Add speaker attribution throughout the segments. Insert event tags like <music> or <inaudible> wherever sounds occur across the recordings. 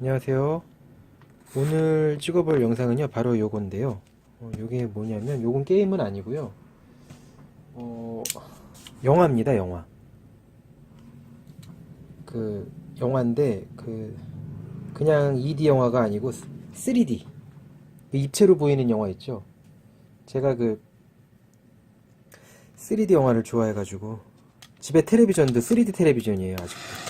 Speaker 1: 안녕하세요. 오늘 찍어볼 영상은요, 바로 요건데요. 어, 요게 뭐냐면, 요건 게임은 아니고요. 어, 영화입니다, 영화. 그, 영화인데, 그, 그냥 2D 영화가 아니고 3D. 그 입체로 보이는 영화 있죠? 제가 그, 3D 영화를 좋아해가지고, 집에 텔레비전도 3D 텔레비전이에요, 아직도.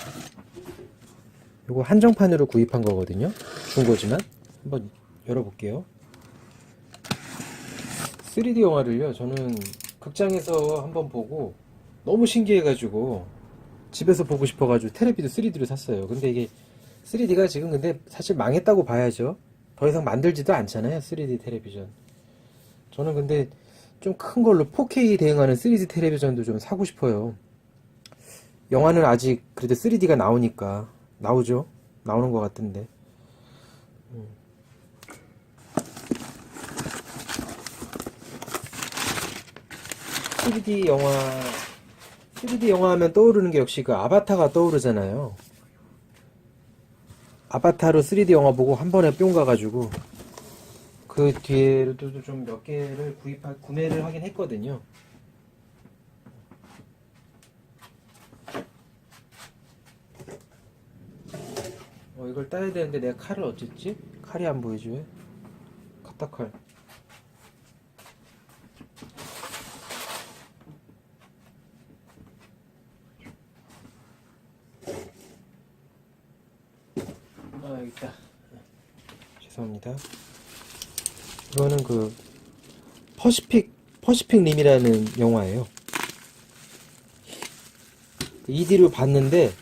Speaker 1: 요거 한정판으로 구입한 거거든요. 중고지만 한번 열어볼게요. 3D 영화를요. 저는 극장에서 한번 보고 너무 신기해가지고 집에서 보고 싶어가지고 텔레비도 3D로 샀어요. 근데 이게 3D가 지금 근데 사실 망했다고 봐야죠. 더 이상 만들지도 않잖아요. 3D 텔레비전. 저는 근데 좀 큰 걸로 4K 대응하는 3D 텔레비전도 좀 사고 싶어요. 영화는 아직 그래도 3D가 나오니까 나오죠. 나오는 것 같은데. 음. 음. 3D 영화, 3D 영화 하면 떠오르는 게 역시 그 아바타가 떠오르잖아요. 아바타로 3D 영화 보고 한 번에 뿅 가가지고 그 뒤에도 좀 몇 개를 구입하, 구매를 하긴 했거든요. 어, 이걸 따야 되는데 내가 칼을 어쨌지? 칼이 안 보이지 왜? 카타칼. 아, 여기 있다. 죄송합니다. 이거는 그, 퍼시픽, 퍼시픽 림이라는 영화예요. 2D로 봤는데,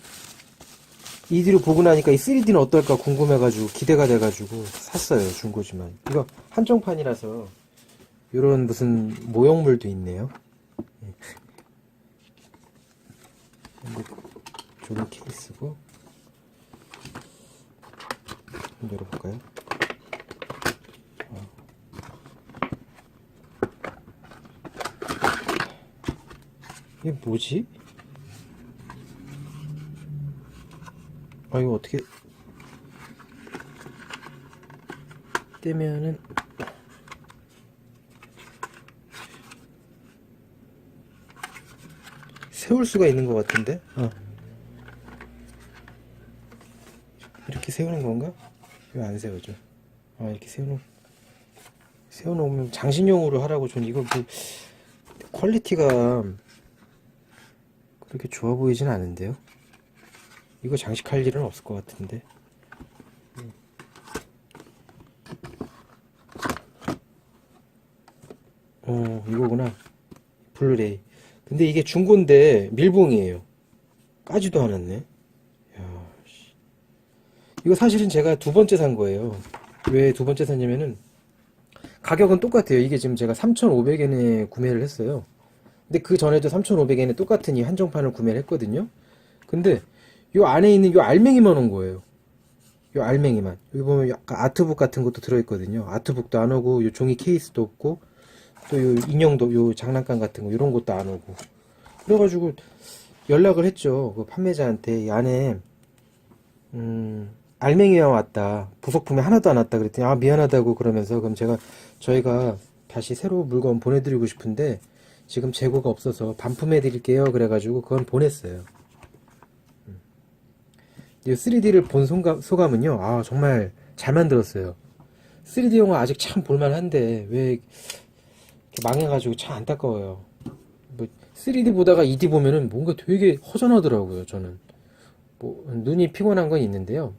Speaker 1: 2D로 보고 나니까 이 3D는 어떨까 궁금해가지고 기대가 돼가지고 샀어요 중고지만 이거 한정판이라서 이런 무슨 모형물도 있네요 예. 조립 케이스고 한번 열어볼까요? 어. 이게 뭐지? 아 이거 어떻게 떼면은 세울 수가 있는 것 같은데 어. 이렇게 세우는 건가? 왜 안 세워져? 아 이렇게 세우는 세워놓으면 장신용으로 하라고 전 이거 그 퀄리티가 그렇게 좋아 보이진 않은데요 이거 장식할 일은 없을 것 같은데. 어, 이거구나. 블루레이. 근데 이게 중고인데 밀봉이에요. 까지도 않았네. 야, 씨. 이거 사실은 제가 두 번째 산 거예요. 왜 두 번째 샀냐면은 가격은 똑같아요. 이게 지금 제가 3,500엔에 구매를 했어요. 근데 그 전에도 3,500엔에 똑같은 이 한정판을 구매를 했거든요. 근데 요 안에 있는 요 알맹이만 온 거예요. 요 알맹이만. 여기 보면 약간 아트북 같은 것도 들어있거든요. 아트북도 안 오고, 요 종이 케이스도 없고, 또요 인형도, 요 장난감 같은 거, 이런 것도 안 오고. 그래가지고 연락을 했죠. 그 판매자한테. 이 안에, 음, 알맹이만 왔다. 부속품이 하나도 안 왔다. 그랬더니, 아, 미안하다고 그러면서, 그럼 제가, 저희가 다시 새로 물건 보내드리고 싶은데, 지금 재고가 없어서 반품해 드릴게요. 그래가지고, 그건 보냈어요. 이 3D를 본 소감, 소감은요, 아, 정말 잘 만들었어요. 3D 영화 아직 참 볼만한데, 왜, 망해가지고 참 안타까워요. 뭐, 3D 보다가 2D 보면은 뭔가 되게 허전하더라고요, 저는. 뭐, 눈이 피곤한 건 있는데요.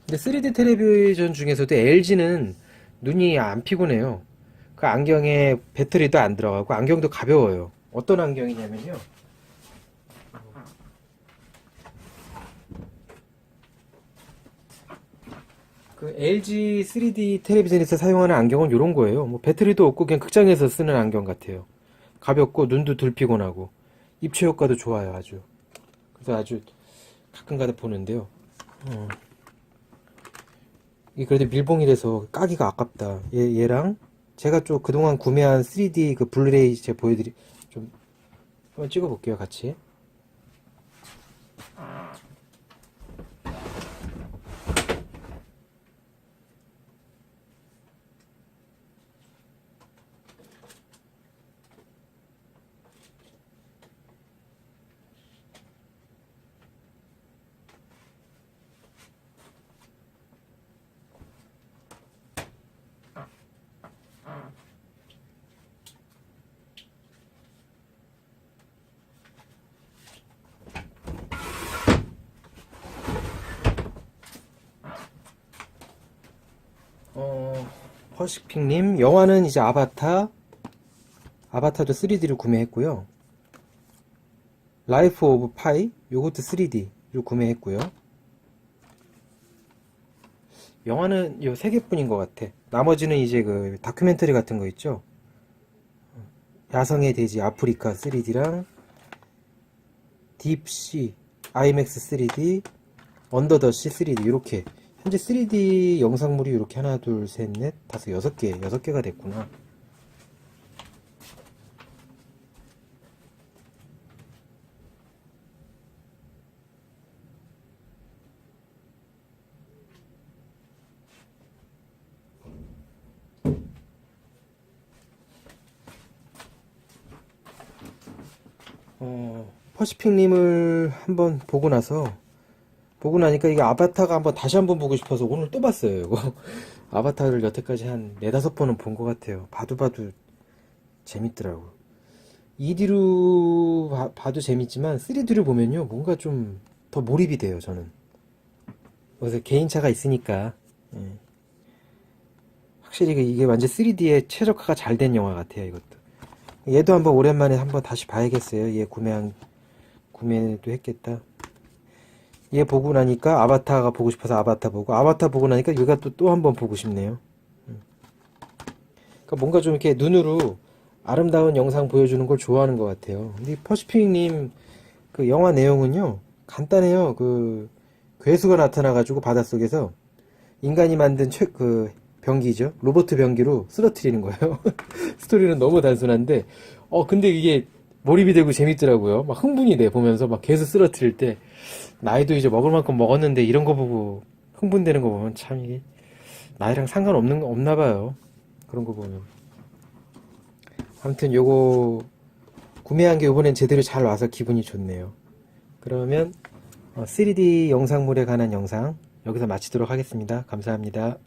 Speaker 1: 근데 3D 텔레비전 중에서도 LG는 눈이 안 피곤해요. 그 안경에 배터리도 안 들어가고, 안경도 가벼워요. 어떤 안경이냐면요. 그 LG 3D 텔레비전에서 사용하는 안경은 이런 거예요. 뭐 배터리도 없고 그냥 극장에서 쓰는 안경 같아요. 가볍고 눈도 덜 피곤하고 입체 효과도 좋아요, 아주. 그래서 아주 가끔가다 보는데요. 어. 이게 그래도 밀봉이라서 까기가 아깝다. 얘, 얘랑 제가 좀 그동안 구매한 3D 그 블루레이 제가 보여드리 좀 한번 찍어볼게요, 같이. 퍼시픽님, 영화는 이제 아바타, 아바타도 3D로 구매했고요. 라이프 오브 파이, 요것도 3D로 구매했고요. 영화는 요 세 개뿐인 것 같아. 나머지는 이제 그 다큐멘터리 같은 거 있죠? 야성의 돼지 아프리카 3D랑 딥시 IMAX 3D 언더더시 3D 이렇게 현재 3D 영상물이 이렇게 하나 둘 셋 넷 다섯 여섯 개 여섯 개가 됐구나. 어, 퍼시픽님을 한번 보고 나서 보고 나니까 이게 아바타가 한번 다시 한번 보고 싶어서 오늘 또 봤어요. 이거 <laughs> 아바타를 여태까지 한 네다섯 번은 본 것 같아요. 봐도 봐도 재밌더라고. 2D로 봐, 봐도 재밌지만 3D로 보면요 뭔가 좀 더 몰입이 돼요. 저는. 그래서 개인차가 있으니까 예. 확실히 이게 완전 3D에 최적화가 잘 된 영화 같아요. 이것도. 얘도 한번 오랜만에 한번 다시 봐야겠어요. 얘 구매한 구매도 했겠다. 얘 보고 나니까 아바타가 보고 싶어서 아바타 보고 아바타 보고 나니까 얘가 또 또 한 번 보고 싶네요. 음. 그러니까 뭔가 좀 이렇게 눈으로 아름다운 영상 보여주는 걸 좋아하는 것 같아요. 근데 퍼시픽님 그 영화 내용은요 간단해요. 그 괴수가 나타나가지고 바닷속에서 인간이 만든 최, 그 병기죠. 로봇 병기로 쓰러뜨리는 거예요. <laughs> 스토리는 너무 단순한데, 어, 근데 이게 몰입이 되고 재밌더라고요. 막 흥분이 돼, 보면서 막 계속 쓰러뜨릴 때. 나이도 이제 먹을 만큼 먹었는데 이런 거 보고 흥분되는 거 보면 참 이게 나이랑 상관없는, 거 없나 봐요. 그런 거 보면. 아무튼 요거 구매한 게 이번엔 제대로 잘 와서 기분이 좋네요. 그러면 어, 3D 영상물에 관한 영상 여기서 마치도록 하겠습니다. 감사합니다.